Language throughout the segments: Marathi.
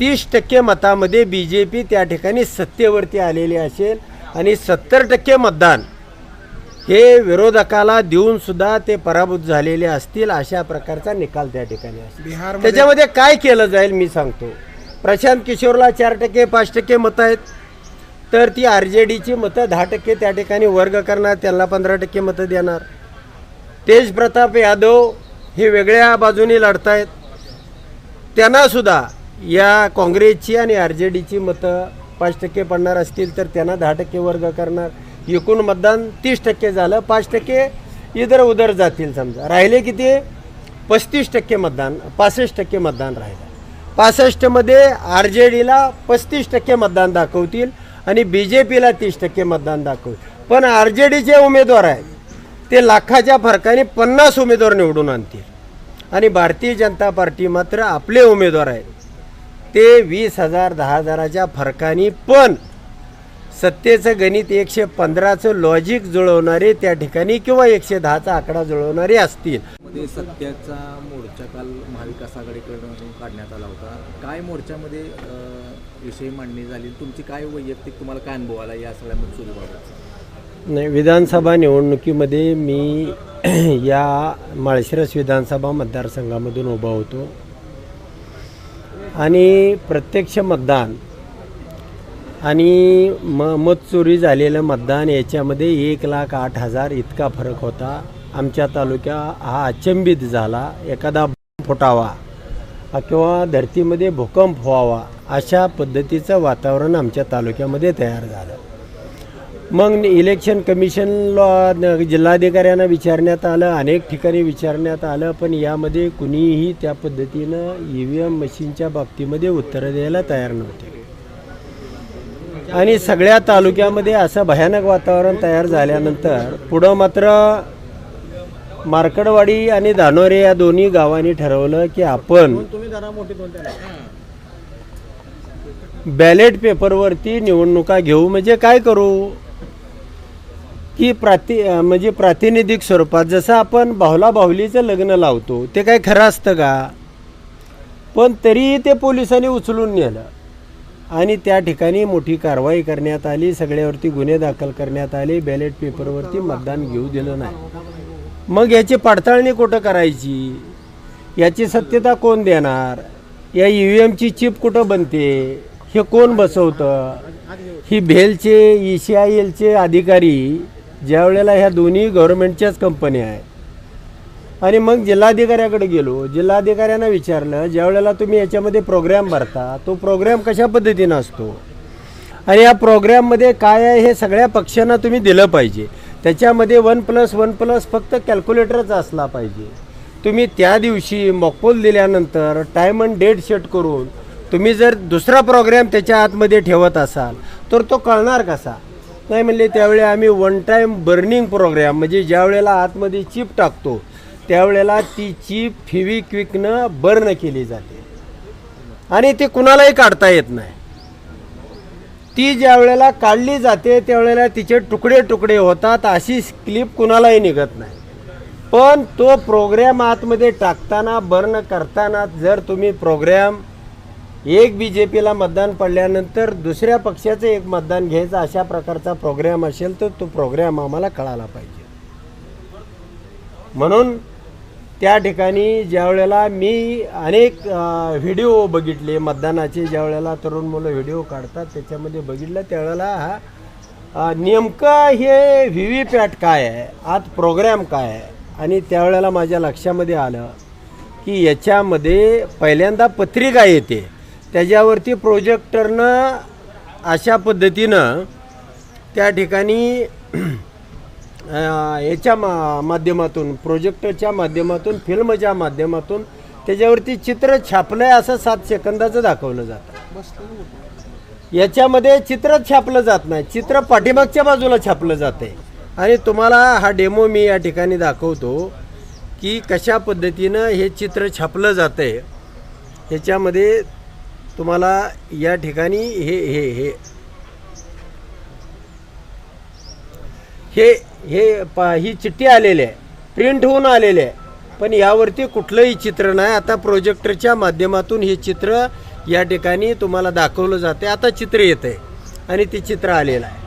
तीस टक्के मतामध्ये बी जे पी त्या ठिकाणी सत्तेवरती आलेली असेल आणि सत्तर टक्के मतदान हे विरोधकाला देऊन सुद्धा ते पराभूत झालेले असतील अशा प्रकारचा निकाल त्या ठिकाणी असेल. त्याच्यामध्ये काय केलं जाईल मी सांगतो. प्रशांत किशोरला चार टक्के पाच टक्के मतं आहेत. तर ती आर जे डीची मतं दहा टक्के त्या ठिकाणी वर्ग करणार त्यांना पंधरा टक्के मतं देणार. तेज प्रताप यादव हे वेगळ्या बाजूने लढतायत. त्यांनासुद्धा या काँग्रेसची आणि आर जे डीची मतं पाच टक्के पडणार असतील तर त्यांना दहा टक्के वर्ग करणार. एकूण मतदान तीस टक्के झालं पाच टक्के इधर उधर जातील समजा. राहिले किती? पस्तीस टक्के मतदान पासष्ट टक्के मतदान राहिलं. पासष्टमध्ये आर जे डीला पस्तीस टक्के मतदान दाखवतील आणि बी जे पीला तीस टक्के मतदान दाखवतील. पण आर जे डीचे उमेदवार आहेत ते लाखाच्या फरकाने पन्नास उमेदवार निवडून आणतील. आणि भारतीय जनता पार्टी मात्र आपले उमेदवार आहेत. ते वीस हजार दहा हजाराच्या फरकाने पण सत्तेचं गणित एकशे पंधराचं लॉजिक जुळवणारे त्या ठिकाणी किंवा एकशे दहाचा आकडा जुळवणारे असतील. मध्ये सत्याचा मोर्चा काल महाविकास आघाडीकडून काढण्यात आला होता. काय मोर्चामध्ये विषय मांडणी झाली? तुमची काय वैयक्तिक तुम्हाला काय अनुभव आला या सगळ्या मत्सुरीबाबत नाही विधानसभा निवडणुकीमध्ये मी या माळशिरस विधानसभा मतदारसंघामधून उभा होतो. आणि प्रत्यक्ष मतदान. आणि म मत चोरी झालेलं मतदान याच्यामध्ये एक लाख आठ हजार इतका फरक होता. आमच्या तालुक्या हा अचंबित झाला. एखादा फुटावा किंवा धरतीमध्ये भूकंप व्हावा अशा पद्धतीचं वातावरण आमच्या तालुक्यामध्ये तयार झालं. मग इलेक्शन कमिशनला जिल्हाधिकाऱ्यांना विचारण्यात आलं अनेक ठिकाणी विचारण्यात आलं पण यामध्ये कुणीही त्या पद्धतीनं ई व्ही एम मशीनच्या बाबतीमध्ये उत्तरं द्यायला तयार नव्हते. आणि सगळ्या तालुक्यामध्ये असं भयानक वातावरण तयार झाल्यानंतर पुढं मात्र मार्कडवाडी आणि धानोरे या दोन्ही गावांनी ठरवलं की आपण बॅलेट पेपरवरती निवडणुका घेऊ. म्हणजे काय करू? की प्राति म्हणजे प्रातिनिधिक स्वरूपात जसं आपण बाहुला बाहुलीचं लग्न लावतो ते काय खरं असतं का? पण तरीही ते पोलिसांनी उचलून नेलं. आणि त्या ठिकाणी मोठी कारवाई करण्यात आली सगळ्यावरती गुन्हे दाखल करण्यात आले बॅलेट पेपरवरती मतदान घेऊ दिलं नाही. मग याची पडताळणी कुठं करायची? याची सत्यता कोण देणार? या ई व्ही एमची चिप कुठं बनते? हे कोण बसवतं? ही भेलचे ई सी आय एलचे अधिकारी ज्या वेळेला ह्या दोन्ही गव्हर्नमेंटच्याच कंपन्या आहेत. आणि मग जिल्हाधिकाऱ्याकडे गेलो. जिल्हाधिकाऱ्यांना विचारलं ज्या वेळेला तुम्ही याच्यामध्ये प्रोग्रॅम भरता तो प्रोग्रॅम कशा पद्धतीनं असतो? आणि या प्रोग्रॅममध्ये काय आहे हे सगळ्या पक्षांना तुम्ही दिलं पाहिजे. त्याच्यामध्ये वन प्लस वन प्लस फक्त कॅल्क्युलेटरच असला पाहिजे. तुम्ही त्या दिवशी मॉकपोल दिल्यानंतर टाईम अँड डेट सेट करून तुम्ही जर दुसरा प्रोग्रॅम त्याच्या आतमध्ये ठेवत असाल तर तो कळणार कसा? नाही म्हणले त्यावेळी आम्ही वन टाईम बर्निंग प्रोग्रॅम म्हणजे ज्या वेळेला आतमध्ये चिप टाकतो त्यावेळेला ती चीप फिविक्विकनं बर्न केली जाते. आणि ती कुणालाही काढता येत नाही. ती ज्या वेळेला काढली जाते त्यावेळेला तिचे तुकडे तुकडे होतात अशी क्लिप कुणालाही निघत नाही. पण तो प्रोग्रॅम आतमध्ये टाकताना बर्न करताना जर तुम्ही प्रोग्रॅम एक बी जे पीला मतदान पडल्यानंतर दुसऱ्या पक्षाचं एक मतदान घ्यायचं अशा प्रकारचा प्रोग्रॅम असेल तर तो प्रोग्रॅम आम्हाला कळाला पाहिजे. म्हणून त्या ठिकाणी ज्या वेळेला मी अनेक व्हिडिओ बघितले मतदानाचे ज्या वेळेला तरुण मुलं व्हिडिओ काढतात त्याच्यामध्ये बघितलं त्यावेळेला हा नेमकं हे व्ही व्ही पॅट काय आहे आत प्रोग्रॅम काय आहे आणि त्यावेळेला माझ्या लक्षामध्ये आलं की याच्यामध्ये पहिल्यांदा पत्रिका येते. त्याच्यावरती प्रोजेक्टरनं अशा पद्धतीनं त्या ठिकाणी याच्या मा माध्यमातून प्रोजेक्टरच्या माध्यमातून फिल्मच्या माध्यमातून त्याच्यावरती चित्र छापलं आहे असं सात सेकंदाचं दाखवलं जातं. याच्यामध्ये चित्र छापलं जात नाही. चित्र पाठीमागच्या बाजूला छापलं जाते. आणि तुम्हाला हा डेमो मी या ठिकाणी दाखवतो की कशा पद्धतीनं हे चित्र छापलं जातं आहे ह्याच्यामध्ये तुम्हाला या ठिकाणी हे हे हे. हे हे पा ही चिठ्ठी आलेली आहे. प्रिंट होऊन आलेली आहे. पण यावरती कुठलंही चित्र नाही. आता प्रोजेक्टरच्या माध्यमातून हे चित्र या ठिकाणी तुम्हाला दाखवलं जाते. आता चित्र येत आहे आणि ते चित्र आलेलं आहे.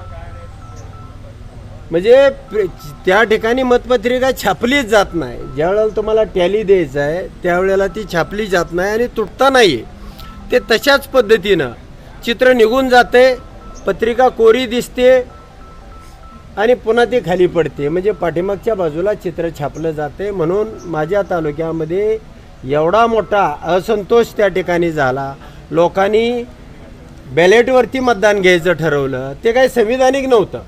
म्हणजे प्र- त्या ठिकाणी मतपत्रिका छापलीच जात नाही. ज्यावेळेला तुम्हाला टॅली द्यायचं आहे त्यावेळेला ती छापली जात नाही आणि तुटता नाही ते तशाच पद्धतीनं चित्र निघून जाते पत्रिका कोरी दिसते आणि पुन्हा ती खाली पडते. म्हणजे पाठीमागच्या बाजूला चित्र छापलं जाते. म्हणून माझ्या तालुक्यामध्ये एवढा मोठा असंतोष त्या ठिकाणी झाला. लोकांनी बॅलेटवरती मतदान घ्यायचं ठरवलं. ते काही संविधानिक नव्हतं.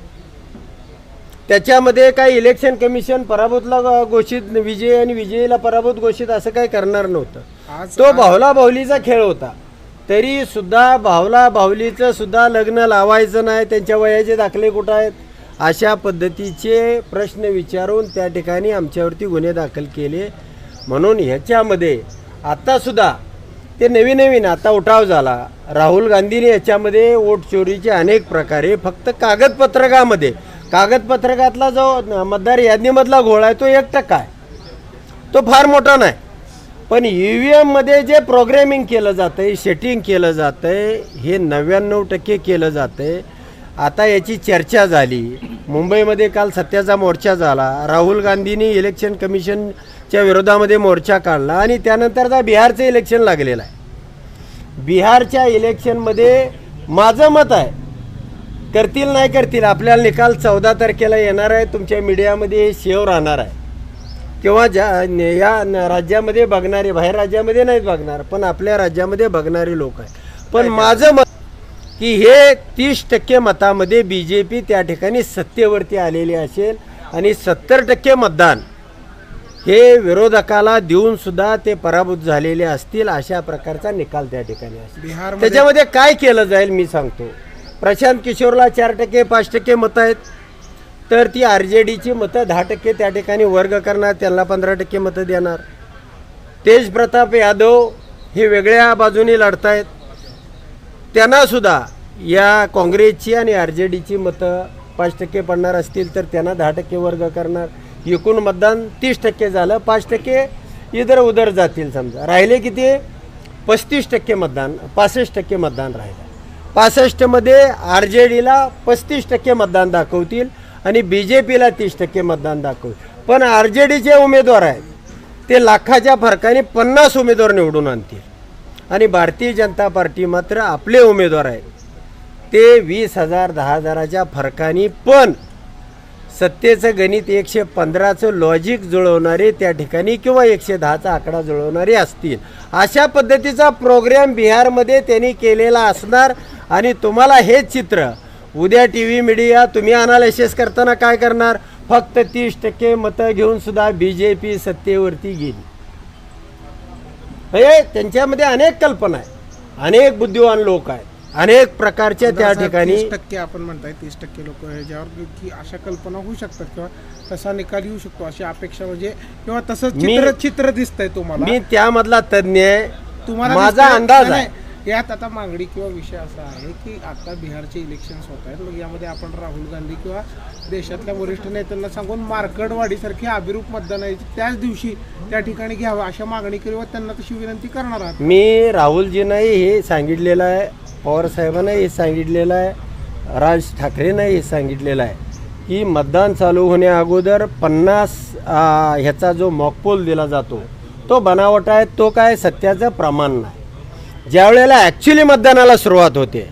त्याच्यामध्ये काही इलेक्शन कमिशन पराभूतला घोषित विजय आणि विजयीला पराभूत घोषित असं काही करणार नव्हतं. तो भावला भावलीचा खेळ होता. तरी सुद्धा भावला भावलीचं सुद्धा लग्न लावायचं नाही त्यांच्या वयाचे दाखले कुठं आहेत? अशा पद्धतीचे प्रश्न विचारून त्या ठिकाणी आमच्यावरती गुन्हे दाखल केले. म्हणून ह्याच्यामध्ये आत्तासुद्धा ते नवीन नवीन आता उठाव झाला. राहुल गांधीने याच्यामध्ये वोट चोरीचे अनेक प्रकारे फक्त कागदपत्रकामध्ये कागदपत्रकातला जो मतदार यादीमधला घोळ आहे तो एक टक्का आहे तो फार मोठा नाही. पण ई व्ही एममध्ये जे प्रोग्रॅमिंग केलं जातं आहे सेटिंग केलं जातं आहे हे नव्याण्णव टक्के केलं जातं आहे आता याची चर्चा झाली. मुंबईमध्ये काल सत्याचा मोर्चा झाला. राहुल गांधींनी इलेक्शन कमिशनच्या विरोधामध्ये मोर्चा काढला आणि त्यानंतर आता बिहारचं इलेक्शन लागलेलं आहे. बिहारच्या इलेक्शनमध्ये माझं मत आहे करतील नाही करतील आपल्याला निकाल चौदा तारखेला येणार आहे तुमच्या मीडियामध्ये हे शेव राहणार आहे. किंवा ज्या या राज्यामध्ये बघणारे बाहेर राज्यामध्ये नाहीत बघणार पण आपल्या राज्यामध्ये बघणारे लोक आहेत. पण माझं मत की हे तीस टक्के मतामध्ये बी जे पी त्या ठिकाणी सत्तेवरती आलेली असेल आणि सत्तर टक्के मतदान हे विरोधकाला देऊन सुद्धा ते पराभूत झालेले असतील अशा प्रकारचा निकाल त्या ठिकाणी असेल. त्याच्यामध्ये काय केलं जाईल मी सांगतो. प्रशांत किशोरला चार टक्के पाच टक्के मतं आहेत. तर ती आर जे डीची मतं दहा टक्के त्या ठिकाणी वर्ग करणार त्यांना पंधरा टक्के मतं देणार. तेज प्रताप यादव हे वेगळ्या बाजूने लढतायत. त्यांनासुद्धा या काँग्रेसची आणि आर जे डीची मतं पाच टक्के पडणार असतील तर त्यांना दहा टक्के वर्ग करणार. एकूण मतदान तीस टक्के झालं पाच टक्के इधर उधर जातील समजा. राहिले किती? पस्तीस टक्के मतदान पासष्ट टक्के मतदान राहिलं. पासष्टमध्ये आर जे डीला पस्तीस टक्के मतदान दाखवतील. आणि बी जे पीला तीस टक्के मतदान दाखवू. पण आर जे डीचे उमेदवार आहेत ते लाखाच्या फरकाने पन्नास उमेदवार निवडून आणतील. आणि भारतीय जनता पार्टी मात्र आपले उमेदवार आहेत. ते वीस हजार दहा हजाराच्या फरकाने पण सत्तेचं गणित एकशे पंधराचं लॉजिक जुळवणारे त्या ठिकाणी किंवा एकशे दहाचा आकडा जुळवणारे असतील. अशा पद्धतीचा प्रोग्रॅम बिहारमध्ये त्यांनी केलेला असणार आणि तुम्हाला हे चित्र उद्या टी व्ही मीडिया तुम्ही अनालिसिस करताना काय करणार? फक्त तीस टक्के मतं घेऊन सुद्धा बी जे पी सत्तेवरती गेली. हे त्यांच्यामध्ये अनेक कल्पना आहे अनेक बुद्धिवान लोक आहेत. अनेक प्रकारच्या त्या ठिकाणी 30 टक्के आपण म्हणताय तीस टक्के लोक ह्याच्यावर की अशा कल्पना होऊ शकतात किंवा तसा निकाल येऊ शकतो अशी अपेक्षा म्हणजे किंवा तसं चित्र चित्र दिसतंय तुम्हाला. मी त्यामधला तज्ज्ञ आहे. तुम्हाला माझा अंदाज आहे. यात आता मागणी किंवा विषय असा आहे की आता बिहारचे इलेक्शन्स होत आहेत. मग यामध्ये आपण राहुल गांधी किंवा देशातल्या वरिष्ठ नेत्यांना सांगून मार्कडवाडीसारखी अभिरूप मतदान त्याच दिवशी त्या ठिकाणी घ्यावं अशा मागणी किंवा त्यांना तशी विनंती करणार आहात. मी राहुलजींनाही हे सांगितलेलं आहे पवारसाहेबांना हे सांगितलेलं आहे राज ठाकरेंनाही हे सांगितलेलं आहे की मतदान चालू होण्या अगोदर पन्नास ह्याचा जो मॉकपोल दिला जातो तो बनावट आहे तो काय सत्याचं प्रमाण नाही. ज्या वेळेला ॲक्च्युली मतदानाला सुरुवात होते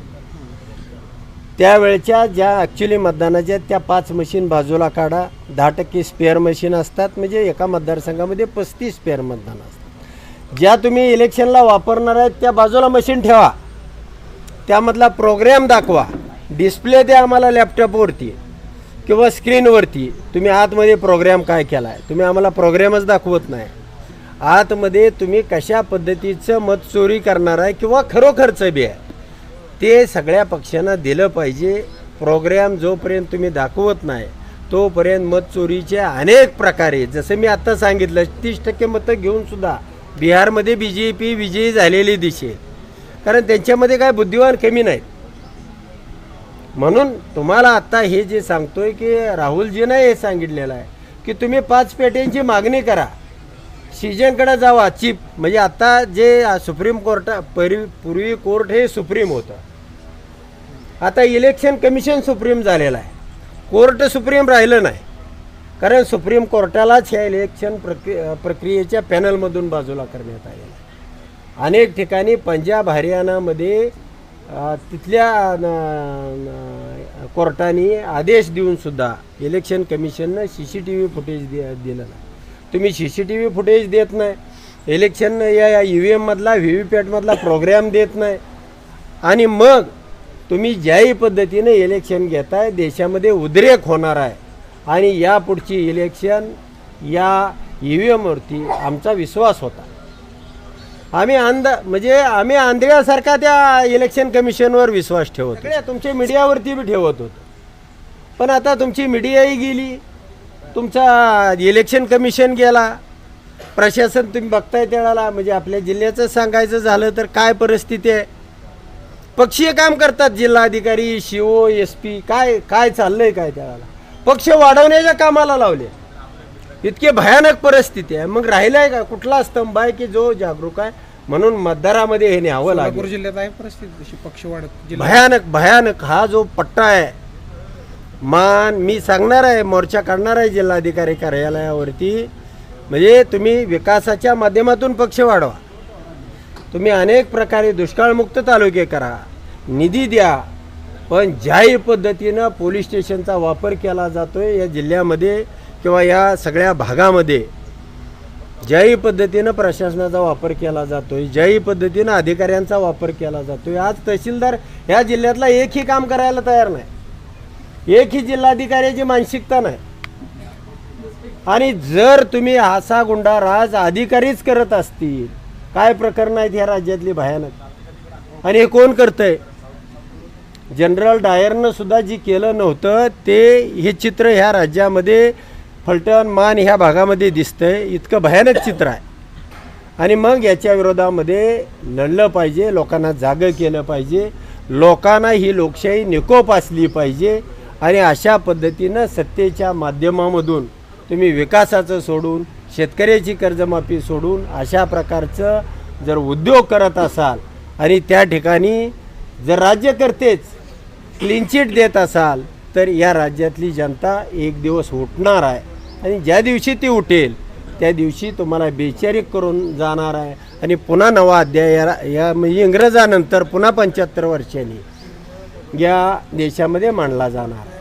त्यावेळच्या ज्या ॲक्च्युली मतदानाच्या त्या पाच मशीन बाजूला काढा. दहा टक्के स्पेअर मशीन असतात म्हणजे एका मतदारसंघामध्ये पस्तीस स्पेअर मतदान असतात. ज्या तुम्ही इलेक्शनला वापरणार आहेत त्या बाजूला मशीन ठेवा. त्यामधला प्रोग्रॅम दाखवा. डिस्प्ले द्या आम्हाला लॅपटॉपवरती किंवा स्क्रीनवरती तुम्ही आतमध्ये प्रोग्रॅम काय केला आहे तुम्ही आम्हाला प्रोग्रॅमच दाखवत नाही. आतमध्ये तुम्ही कशा पद्धतीचं मत चोरी करणार आहे किंवा खरोखरचं बी आहे? ते सगळ्या पक्षांना दिलं पाहिजे. प्रोग्रॅम जोपर्यंत तुम्ही दाखवत नाही तोपर्यंत मत चोरीचे अनेक प्रकारे जसं मी आत्ता सांगितलं तीस टक्के मतं घेऊन सुद्धा बिहारमध्ये बी जे पी विजयी झालेली दिसेल कारण त्यांच्यामध्ये काय बुद्धिवान कमी नाहीत. म्हणून तुम्हाला आत्ता हे जे सांगतोय की राहुलजीनं हे सांगितलेलं आहे की तुम्ही पाच पेट्यांची मागणी करा. सीजनकडे जावा चीफ म्हणजे आता जे सुप्रीम कोर्ट परी पूर्वी कोर्ट हे सुप्रीम होतं. आता इलेक्शन कमिशन सुप्रीम झालेलं आहे. कोर्ट सुप्रीम राहिलं नाही. कारण सुप्रीम कोर्टालाच ह्या इलेक्शन प्रक्रि प्रक्रियेच्या पॅनलमधून बाजूला करण्यात आलेलं आहे. अनेक ठिकाणी पंजाब हरियाणामध्ये तिथल्या न- कोर्टाने आदेश देऊन सुद्धा election कमिशननं C C T V footage दि दिलं नाही तुम्ही C C T V footage देत नाही इलेक्शन या ई व्ही एममधला व्ही व्ही पॅटमधला प्रोग्रॅम देत नाही. आणि मग तुम्ही ज्याही पद्धतीने इलेक्शन घेताय देशामध्ये उद्रेक होणार आहे. आणि यापुढची इलेक्शन या ई व्ही एमवरती आमचा विश्वास होता. आम्ही अंध म्हणजे आम्ही आंधळ्यासारखा त्या इलेक्शन कमिशनवर विश्वास ठेवतो तुमच्या मीडियावरती बी ठेवत होतो. पण आता तुमची मीडियाही गेली. तुमचा इलेक्शन कमिशन गेला. प्रशासन तुम्ही बघताय त्याला म्हणजे आपल्या जिल्ह्याचं सांगायचं झालं तर काय परिस्थिती आहे? पक्षीय काम करतात जिल्हाधिकारी शिओ एस पी काय काय चाललंय काय त्याला? पक्ष वाढवण्याच्या कामाला लावले. इतके भयानक परिस्थिती आहे. मग राहिलाय का? कुठला स्तंभ आहे की जो जागरूक आहे? म्हणून मतदारामध्ये हे न्यावं लागेल. जिल्ह्यात आहे परिस्थिती पक्ष वाढत भयानक भयानक हा जो पट्टा आहे मान मी सांगणार आहे मोर्चा काढणार आहे जिल्हाधिकारी कार्यालयावरती. म्हणजे तुम्ही विकासाच्या माध्यमातून पक्ष वाढवा. तुम्ही अनेक प्रकारे दुष्काळमुक्त तालुके करा. निधी द्या. पण ज्याही पद्धतीनं पोलीस स्टेशनचा वापर केला जातो आहे या जिल्ह्यामध्ये किंवा या सगळ्या भागामध्ये. ज्याही पद्धतीनं प्रशासनाचा वापर केला जातो आहे ज्याही पद्धतीनं अधिकाऱ्यांचा वापर केला जातो आहे आज तहसीलदार ह्या जिल्ह्यातला एकही काम करायला तयार नाही. एक ही जिल्हाधिकाऱ्याची मानसिकता नाही. आणि जर तुम्ही हासा गुंडा राज अधिकारीच करत असतील काय प्रकरण आहेत ह्या राज्यातली भयानक? आणि हे कोण करतंय? जनरल डायरनं सुद्धा जी केलं नव्हतं ते हे चित्र ह्या राज्यामध्ये फलटण मान ह्या भागामध्ये दिसतंय. इतकं भयानक चित्र आहे. आणि मग याच्या विरोधामध्ये लढलं पाहिजे लोकांना जागं केलं पाहिजे. लोकांना ही लोकशाही निकोप असली पाहिजे. आणि अशा पद्धतीनं सत्तेच्या माध्यमामधून तुम्ही विकासाचं सोडून शेतकऱ्याची कर्जमाफी सोडून अशा प्रकारचं जर उद्योग करत असाल आणि त्या ठिकाणी जर राज्यकर्तेच क्लीन चिट देत असाल तर या राज्यातली जनता एक दिवस उठणार आहे. आणि ज्या दिवशी ती उठेल त्या दिवशी तुम्हाला बेचारीक करून जाणार आहे. आणि पुन्हा नवा अध्याय या या म्हणजे इंग्रजानंतर पुन्हा पंच्याहत्तर वर्षांनी या देशामध्ये मांडला जाणार आहे.